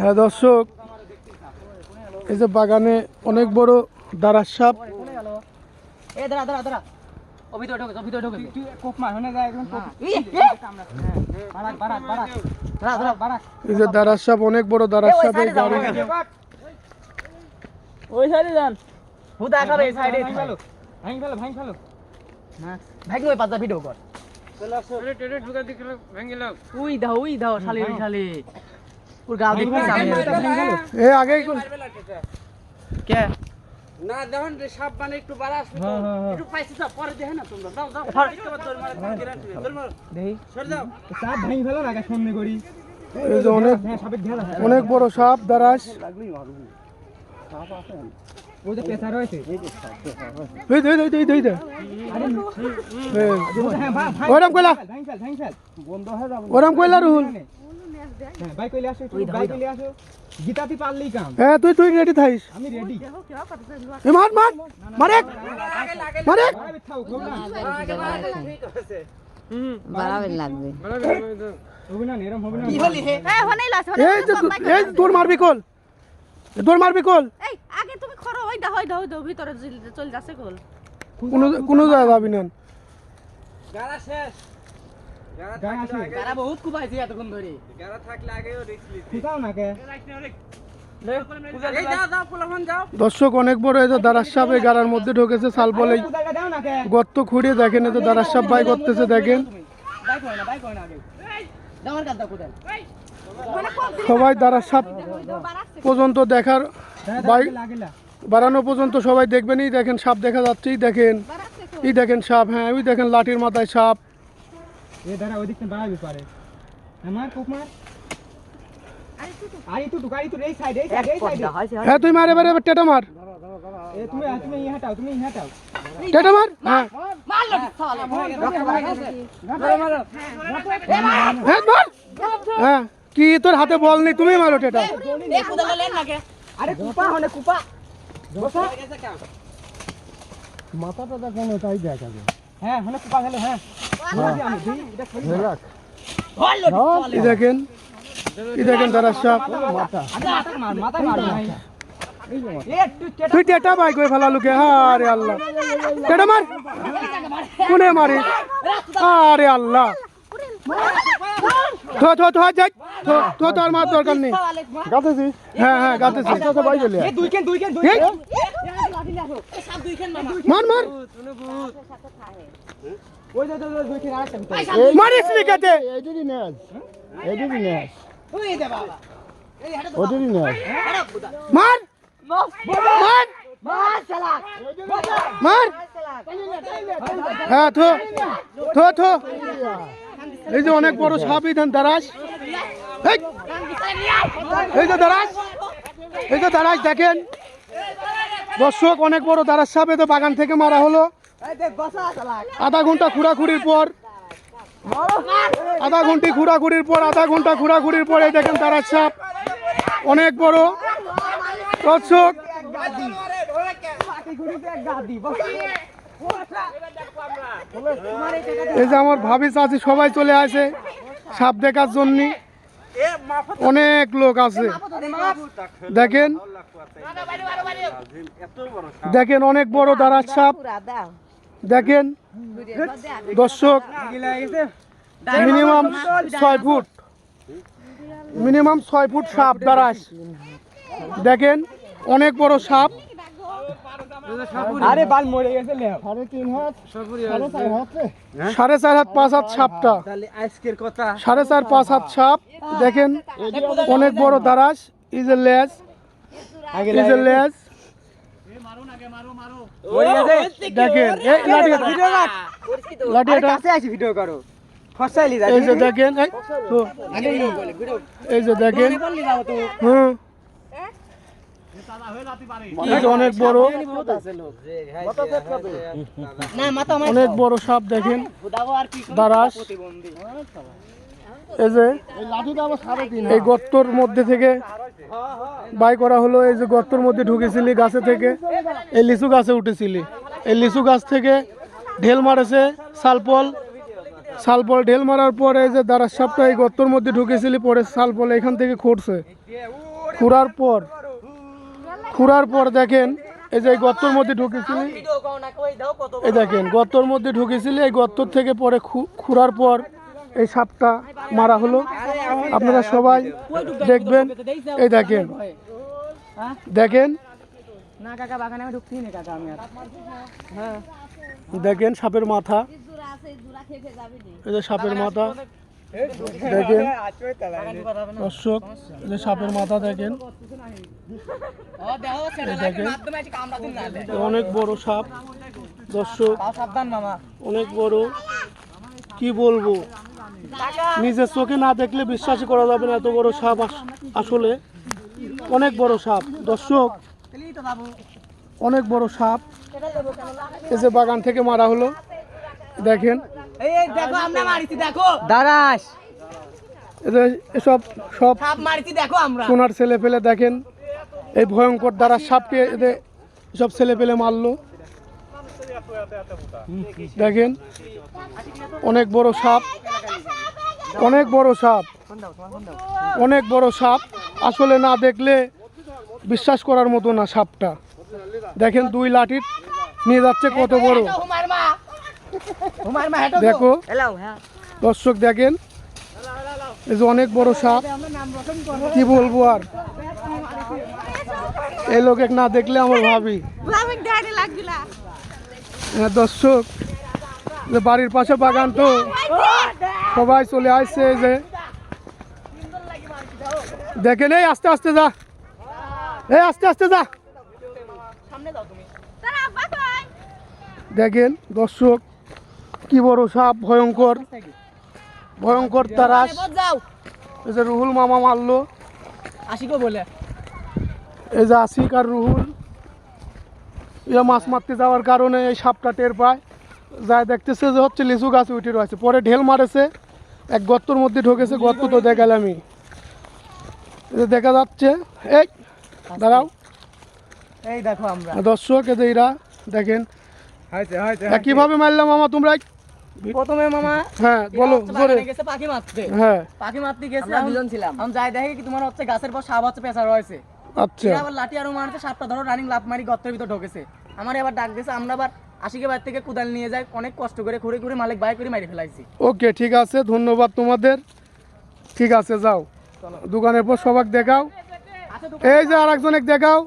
হ্যাঁ দর্শক এই যে বাগানে অনেক বড় দাঁড়ার সাপ। ঢোকে ঢোকে। এই যে দাঁড়ার সাপ অনেক বড় দাঁড়ার সাপ ওই সাইডে যান। হুদা খাবে এই সাইডে। ভাঙ ফেলো ভাঙ ফেলো ভাঙ ওই পাঁচটা ভিডিও কর। উই দাও উই দাও শালি শালি। ওর গা দেখতে এ আগেই কে? না দেখুন যে সাপ মানে একটু বাড়া আসবে তো। একটু পাইছে তো পরে দেখে না তোমরা। যাও যাও ধর। একটু দৌড় মারো, দৌড় মারো। দেই। সরে যাও। সাপ ভাঙ ফেলো না সামনে করি। এই যে অনেক বড় সাপ দাঁড়াস ওই যে পেছার রয়েছে। এই দে দে দে দে ভাঙ ভাঙ ওরম কইলা ওরম কইলা রুহুল। হ্যাঁ বাইক কইলে আসো তুই কইলে আসো গীতাতি পারলেই কাম হ্যাঁ তুই তুই রেডি থাইস আমি রেডি এ মার মার মারে মারে থাও খুব না বাড়াবেন লাগবে হবে না এরম হবে না কি হলি হে এই হনেই লাস এই এই যে মারবি কল এ মারবি কল এই আগে তুমি খরো ওই দা ওই দা ওই ভিতরে চলে- চলে যাচ্ছে গোল কোনো কোনো যাবি না শেষ গায়ে তারা বহুত এতক্ষণ ধরে। থাকলে আগেও রিস্ক না কে? দর্শক অনেক বড় এই যে দাঁড়ার সাপ এই গাড়ার মধ্যে ঢুকেছে সাল বলেই কে? গর্ত খুঁড়িয়ে দেখেন এই যে দাঁড়ার সাপ বাই করতেছে দেখেন। বাইক হয় না বাইক হয় না আগে। যাওয়ার কাজ দাও কোথায় সবাই দাঁড়ার সাপ পর্যন্ত দেখার বাই লাগেলা বাড়ানো পর্যন্ত সবাই দেখবেনই দেখেন সাপ দেখা যাচ্ছেই দেখেন। এই দেখেন সাপ হ্যাঁ ওই দেখেন লাঠির মাথায় সাপ। এ দাঁড়া ওই দিকটা বাড়াবি পারে আমার কোপ মার আরে তুই টুকারি তুই এই সাইড এই সাইড এই সাইড হ্যাঁ তুই মার এবার এবার টেটা মার এ তুমি তুমি ইহা হটাও তুমি ইহা হটাও টেটা মার হ্যাঁ হ্যাঁ মার হ্যাঁ কি তোর হাতে বল নেই তুমি মারো টেটা এ কুদা লেন না কে আরে কুপা হনে কুপা মাথাটা দেখেন তাই দেখা যায় হ্যাঁ হনে কুপা গেল হ্যাঁ দেখেন দেখেন দাঁড়ার সাপ। মাথা মার মাথা মার ভাই এ তুই টেটা বাই করে ফেলালুকে আরে আল্লাহ। টেটা মার। কোনে মারি? আরে আল্লাহ। থো থো থো যাই। থো থো তোর মার দরকার নেই। গাতেছি? হ্যাঁ হ্যাঁ গাতেছি। তো বাই গেলি দুই কেন দুই কেন দুই কেন মার মার। ওই যে ওই দুই কেন আরেকটা ভিতরে মারিস নি কেটে মার! মার। মার! হ্যাঁ থো। থো থো। এই যে অনেক বড় সাপ এইখান দাঁড়াস। এই, এই যে দাঁড়াস। এই যে দাঁড়াস দেখেন। দর্শক অনেক বড় দাঁড়াস সাপ এই তো বাগান থেকে মারা হলো। আধা ঘণ্টা ঘোরাঘুরির পর। আধা ঘন্টি ঘোরাঘুরির পর, আধা ঘণ্টা ঘোরাঘুরির পর দেখেন দাঁড়াস সাপ অনেক বড়। দর্শক। এই যে আমার ভাবি চাচি সবাই চলে আসে সাপ দেখার জন্য। অনেক লোক আছে। দেখেন? দেখেন অনেক বড় দাঁড়ার সাপ দেখেন দর্শক মিনিমাম ছয় ফুট মিনিমাম ছয় ফুট সাপ দাঁড়াস দেখেন অনেক বড় সাপ। আরে বাল মরে গেছে লে সাড়ে চার হাত। পাঁচ হাত সাপটা। তাহলে আজকের কথা। সাড়ে চার পাঁচ হাত সাপ। দেখেন অনেক বড় দাঁড়াস। ইজ এ লেজ ইজ এ লেজ মরে। দেখেন এই ভিডিও করো। যে দেখেন এই, যে দেখেন। হুম। এই যে অনেক বড়। না মাথা অনেক বড় সাপ দেখেন। খুদাগো আর কি দাঁড়াস এই যে এই গর্তর মধ্যে থেকে বাই করা হলো এই যে গর্তর মধ্যে ঢুকেছিলি গাছে থেকে। এই লিচু গাছে উঠেছিলি। এই লিচু গাছ থেকে ঢেল মারেছে সালপল সালপল ঢেল মারার পরে যে দাঁড়ার সাপটা এই গর্তর মধ্যে ঢুকেছিলি, পরে সালপল এখান থেকে খুঁড়ছে। খুঁড়ার পর খুঁড়ার পর দেখেন, এই যে এই গর্তর মধ্যে ঢুকেছিলি। এই দেখেন, গর্তর মধ্যে ঢুকেছিলি, এই গর্তর থেকে পরে খুঁড়ার পর এই সাপটা মারা হলো। আপনারা সবাই দেখবেন। এই দেখেন। দেখেন। দেখেন সাপের মাথা। সাপের মাথা। দেখেন। দর্শক সাপের মাথা দেখেন। দেখেন। অনেক বড় সাপ। দর্শক, অনেক বড়। কি বলব? নিজের চোখে না দেখলে বিশ্বাসই করা যাবে না এত বড় সাপ আস- আসলে। অনেক বড় সাপ। দর্শক অনেক বড় সাপ। এই যে বাগান থেকে মারা হলো। দেখেন। দাঁড়াস। এসব সব সোনার ছেলে পেলে দেখেন। এই ভয়ঙ্কর দ্বারা সাপকে এদের সব ছেলে পেলে মারলো। দেখেন। অনেক বড় সাপ। অনেক বড় সাপ। অনেক বড় সাপ। আসলে না দেখলে বিশ্বাস করার মতো না সাপটা। দেখেন দুই লাঠির নিয়ে যাচ্ছে কত বড়। দেখো। দর্শক দেখেন এই যে অনেক বড় সাপ। কি বলব আর? এই লোকে না দেখলে আমার ভাবি। হ্যাঁ, দর্শক বাড়ির পাশে বাগান তো। সবাই চলে আসছে যে। দেখেন, এই আস্তে আস্তে যা। এই আস্তে আস্তে যা। তারা দেখেন, দর্শক, কি বড় সাপ, ভয়ঙ্কর। ভয়ঙ্কর এই যে রুহুল মামা মারলো। আসিকো বলে এই যে আশিক আর রুহুল। এরা মাছ মারতে যাওয়ার কারণে এই সাপটা টের পায়। যায় দেখতেছে যে হচ্ছে লিচু গাছে উঠে রয়েছে। পরে ঢেল মারেছে। এক গর্তর মধ্যে ঢুকেছে গর্ত তো দেখালামই। দেখা যাচ্ছে এই দাঁড়াও। এই দেখো আমরা। দর্শক এই যে এরা দেখেন। কীভাবে মারলাম মামা তোমরা? প্রথমে মামা হ্যাঁ বলো জোরে। গেছে পাখি মারতে। হ্যাঁ। পাখি মারতে গেছে আমরা দুজন ছিলাম। আমি যাই দেখি কি তোমার হচ্ছে গাছের পর সাপ হচ্ছে পেঁচা রয়েছে। আচ্ছা। আবার লাঠি আরও মারতে সাপটা ধরো রানিং লাফ মারি গর্তের ভিতর ঢোকেছে। আমার এবার ডাক দিয়েছে আমরা আবার আশিকে থেকে কোদাল নিয়ে যায় অনেক কষ্ট করে ঘুরে ঘুরে মালিক বাই করে মারি ফেলাইছি। ওকে ঠিক আছে ধন্যবাদ তোমাদের। ঠিক আছে যাও। দোকানের পর সবাক দেখাও। এই যে আর একজনে দেখাও